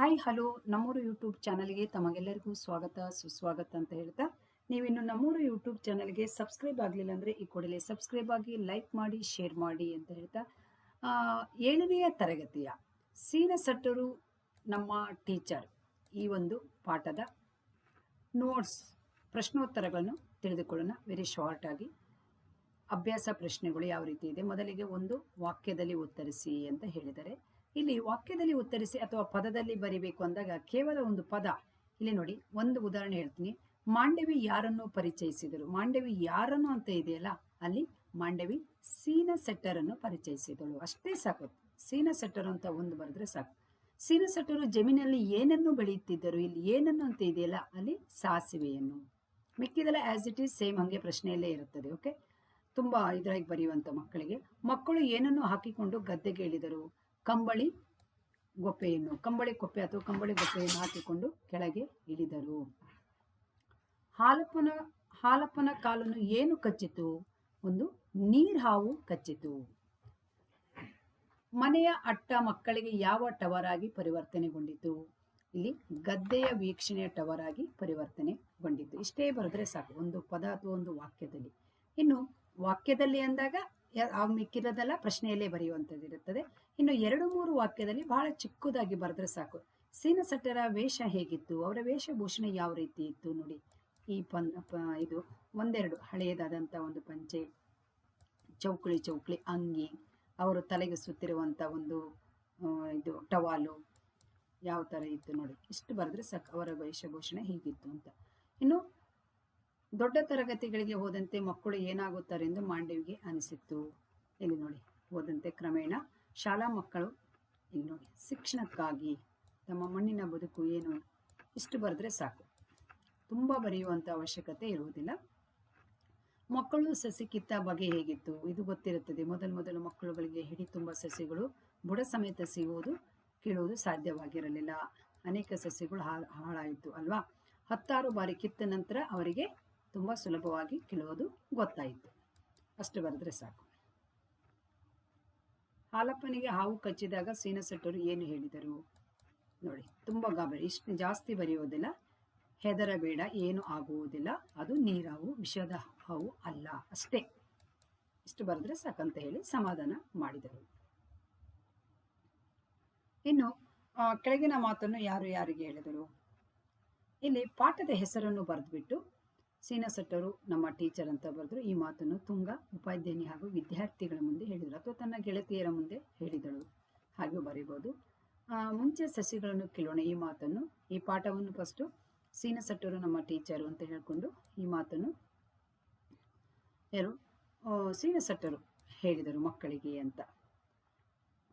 Hi, hello. ನಮ್ಮೂರು YouTube ಚಾನಲ್ಗೆ ತಮಗೆಲ್ಲರಿಗೂ ಸ್ವಾಗತ, ಸುಸ್ವಾಗತ ಅಂತ ಹೇಳ್ತಾ, ನೀವಿನ್ನು ನಮ್ಮೂರು ಯೂಟ್ಯೂಬ್ ಚಾನಲ್ಗೆ ಸಬ್ಸ್ಕ್ರೈಬ್ ಆಗಲಿಲ್ಲ ಅಂದರೆ ಈ ಕೂಡಲೇ ಸಬ್ಸ್ಕ್ರೈಬ್ ಆಗಿ, ಲೈಕ್ ಮಾಡಿ, ಶೇರ್ ಮಾಡಿ ಅಂತ ಹೇಳ್ತಾ ಏಳನೆಯ ತರಗತಿಯ ಸೀನ ಸಟ್ಟರು ನಮ್ಮ ಟೀಚರ್ ಈ ಒಂದು ಪಾಠದ ನೋಟ್ಸ್, ಪ್ರಶ್ನೋತ್ತರಗಳನ್ನು ತಿಳಿದುಕೊಳ್ಳೋಣ. ವೆರಿ ಶಾರ್ಟ್ ಆಗಿ, ಅಭ್ಯಾಸ ಪ್ರಶ್ನೆಗಳು ಯಾವ ರೀತಿ ಇದೆ, ಮೊದಲಿಗೆ ಒಂದು ವಾಕ್ಯದಲ್ಲಿ ಉತ್ತರಿಸಿ ಅಂತ ಹೇಳಿದರೆ ಇಲ್ಲಿ ವಾಕ್ಯದಲ್ಲಿ ಉತ್ತರಿಸಿ ಅಥವಾ ಪದದಲ್ಲಿ ಬರಿಬೇಕು ಅಂದಾಗ ಕೇವಲ ಒಂದು ಪದ. ಇಲ್ಲಿ ನೋಡಿ, ಒಂದು ಉದಾಹರಣೆ ಹೇಳ್ತೀನಿ. ಮಾಂಡವಿ ಯಾರನ್ನು ಪರಿಚಯಿಸಿದರು? ಮಾಂಡವಿ ಯಾರನ್ನು ಅಂತ ಇದೆಯಲ್ಲ? ಅಲ್ಲಿ ಮಾಂಡವಿ ಸೀನ ಸೆಟ್ಟರನ್ನು ಪರಿಚಯಿಸಿದಳು. ಅಷ್ಟೇ ಸಾಕು. ಸೀನ ಸೆಟ್ಟರ್ ಅಂತ ಒಂದು ಬರೆದ್ರೆ ಸಾಕು. ಸೀನ ಸೆಟ್ಟರು ಜಮೀನಲ್ಲಿ ಏನನ್ನು ಬೆಳೆಯುತ್ತಿದ್ದರು? ಇಲ್ಲಿ ಏನನ್ನು ಅಂತ ಇದೆಯಲ್ಲ? ಅಲ್ಲಿ ಸಾಸಿವೆಯನ್ನು. ಮಿಕ್ಕಿದೆಲ್ಲ ಆಸ್ ಇಟ್ ಈಸ್ ಸೇಮ್ ಹಂಗೆ ಪ್ರಶ್ನೆಯಲ್ಲೇ ಇರುತ್ತದೆ ಓಕೆ ತುಂಬಾ ಇದ್ರಾಗಿ ಬರೆಯುವಂಥ ಮಕ್ಕಳಿಗೆ. ಮಕ್ಕಳು ಏನನ್ನು ಹಾಕಿಕೊಂಡು ಗದ್ದೆಗೆ ಇಳಿದರು ಕಂಬಳಿ ಗೊಪ್ಪೆಯನ್ನು, ಕಂಬಳಿ ಕೊಪ್ಪೆ ಅಥವಾ ಕಂಬಳಿ ಗೊಪ್ಪೆಯನ್ನು ಹಾಕಿಕೊಂಡು ಕೆಳಗೆ ಇಳಿದರು. ಹಾಲಪ್ಪನ ಹಾಲಪ್ಪನ ಕಾಲನ್ನು ಏನು ಕಚ್ಚಿತು? ಒಂದು ನೀರ್ಹಾವು ಕಚ್ಚಿತು. ಮನೆಯ ಅಟ್ಟ ಮಕ್ಕಳಿಗೆ ಯಾವ ಟವರ್ ಆಗಿ ಪರಿವರ್ತನೆಗೊಂಡಿತು? ಇಲ್ಲಿ ಗದ್ದೆಯ ವೀಕ್ಷಣೆಯ ಟವರ್ ಆಗಿ ಪರಿವರ್ತನೆಗೊಂಡಿತು. ಇಷ್ಟೇ ಬರೆದ್ರೆ ಸಾಕು, ಒಂದು ಪದ ಅಥವಾ ಒಂದು ವಾಕ್ಯದಲ್ಲಿ. ಇನ್ನು ವಾಕ್ಯದಲ್ಲಿ ಅಂದಾಗ ಆ ಮಿಕ್ಕಿರೋದೆಲ್ಲ ಪ್ರಶ್ನೆಯಲ್ಲೇ ಬರೆಯುವಂಥದ್ದು ಇರುತ್ತದೆ. ಇನ್ನು ಎರಡು ಮೂರು ವಾಕ್ಯದಲ್ಲಿ ಬಹಳ ಚಿಕ್ಕದಾಗಿ ಬರೆದ್ರೆ ಸಾಕು. ಸೀನ ಸಟ್ಟರ ವೇಷ ಹೇಗಿತ್ತು? ಅವರ ವೇಷಭೂಷಣ ಯಾವ ರೀತಿ ಇತ್ತು ನೋಡಿ. ಈ ಪನ್ ಇದು ಒಂದೆರಡು ಹಳೆಯದಾದಂಥ ಒಂದು ಪಂಚೆ, ಚೌಕಳಿ ಚೌಕಳಿ, ಅಂಗಿ, ಅವರು ತಲೆಗೆ ಸುತ್ತಿರುವಂಥ ಒಂದು ಇದು ಟವಾಲು ಯಾವ ಥರ ಇತ್ತು ನೋಡಿ. ಇಷ್ಟು ಬರೆದ್ರೆ ಸಾಕು ಅವರ ವೇಷಭೂಷಣ ಹೀಗಿತ್ತು ಅಂತ. ಇನ್ನು ದೊಡ್ಡ ತರಗತಿಗಳಿಗೆ ಹೋದಂತೆ ಮಕ್ಕಳು ಏನಾಗುತ್ತಾರೆ ಎಂದು ಮಾಂಡವಿಗೆ ಅನಿಸಿತ್ತು. ಇಲ್ಲಿ ನೋಡಿ, ಹೋದಂತೆ ಕ್ರಮೇಣ ಶಾಲಾ ಮಕ್ಕಳು ಇಲ್ಲಿ ನೋಡಿ, ಶಿಕ್ಷಣಕ್ಕಾಗಿ ತಮ್ಮ ಮಣ್ಣಿನ ಬದುಕು ಏನು, ಇಷ್ಟು ಬರೆದ್ರೆ ಸಾಕು. ತುಂಬ ಬರೆಯುವಂಥ ಅವಶ್ಯಕತೆ ಇರುವುದಿಲ್ಲ. ಮಕ್ಕಳು ಸಸಿ ಕಿತ್ತ ಬಗೆ ಹೇಗಿತ್ತು, ಇದು ಗೊತ್ತಿರುತ್ತದೆ. ಮೊದಲು ಮೊದಲು ಮಕ್ಕಳುಗಳಿಗೆ ಹಿಡಿ ತುಂಬ ಸಸಿಗಳು ಬುಡ ಸಮೇತ ಸಿಗುವುದು ಕೀಳುವುದು ಸಾಧ್ಯವಾಗಿರಲಿಲ್ಲ. ಅನೇಕ ಸಸಿಗಳು ಹಾಳಾಯಿತು ಅಲ್ವಾ? ಹತ್ತಾರು ಬಾರಿ ಕಿತ್ತ ನಂತರ ಅವರಿಗೆ ತುಂಬ ಸುಲಭವಾಗಿ ಕೀಳುವುದು ಗೊತ್ತಾಯಿತು. ಅಷ್ಟು ಬರೆದ್ರೆ ಸಾಕು. ಹಾಲಪ್ಪನಿಗೆ ಹಾವು ಕಚ್ಚಿದಾಗ ಸೀನಸಟ್ಟರು ಏನು ಹೇಳಿದರು? ನೋಡಿ, ತುಂಬ ಗಾಬರಿ. ಇಷ್ಟು ಜಾಸ್ತಿ ಬರೆಯೋದಿಲ್ಲ, ಹೆದರಬೇಡ, ಏನು ಆಗುವುದಿಲ್ಲ. ಅದು ನೀರಾವು, ವಿಷದ ಹಾವು ಅಲ್ಲ ಅಷ್ಟೇ. ಇಷ್ಟು ಬರೆದ್ರೆ ಸಾಕಂತ ಹೇಳಿ ಸಮಾಧಾನ ಮಾಡಿದರು. ಇನ್ನು ಕೆಳಗಿನ ಮಾತನ್ನು ಯಾರು ಯಾರಿಗೆ ಹೇಳಿದರು? ಇಲ್ಲಿ ಪಾಠದ ಹೆಸರನ್ನು ಬರೆದ್ಬಿಟ್ಟು ಸೀನಸಟ್ಟರು ನಮ್ಮ ಟೀಚರ್ ಅಂತ ಬರೆದ್ರು, ಈ ಮಾತನ್ನು ತುಂಗ ಉಪಾಧ್ಯಾಯಿನಿ ಹಾಗೂ ವಿದ್ಯಾರ್ಥಿಗಳ ಮುಂದೆ ಹೇಳಿದರು ಅಥವಾ ತನ್ನ ಗೆಳತಿಯರ ಮುಂದೆ ಹೇಳಿದಳು. ಹಾಗೆ ಬರೀಬೋದು ಮುಂಚೆ ಸಸಿಗಳನ್ನು ಕೇಳೋಣ, ಈ ಮಾತನ್ನು. ಈ ಪಾಠವನ್ನು ಫಸ್ಟು ಸೀನಸಟ್ಟರು ನಮ್ಮ ಟೀಚರು ಅಂತ ಹೇಳಿಕೊಂಡು ಈ ಮಾತನ್ನು ಯಾರು? ಸೀನಸಟ್ಟರು ಹೇಳಿದರು ಮಕ್ಕಳಿಗೆ ಅಂತ.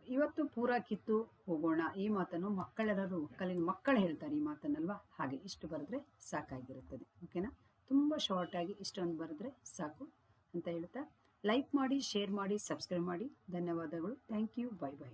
ಇವತ್ತು ಪೂರ ಕಿತ್ತು ಹೋಗೋಣ, ಈ ಮಾತನ್ನು ಮಕ್ಕಳೆಲ್ಲರೂ ಕಲಿನ ಮಕ್ಕಳು ಹೇಳ್ತಾರೆ ಈ ಮಾತನ್ನಲ್ವಾ? ಹಾಗೆ ಇಷ್ಟು ಬರೆದ್ರೆ ಸಾಕಾಗಿರುತ್ತದೆ. ಓಕೆನಾ ತುಂಬ ಶಾರ್ಟಾಗಿ ಇಷ್ಟೊಂದು ಬರೆದ್ರೆ ಸಾಕು ಅಂತ ಹೇಳ್ತಾ. ಲೈಕ್ ಮಾಡಿ ಶೇರ್ ಮಾಡಿ ಸಬ್ಸ್ಕ್ರೈಬ್ ಮಾಡಿ. ಧನ್ಯವಾದಗಳು. Thank you bye bye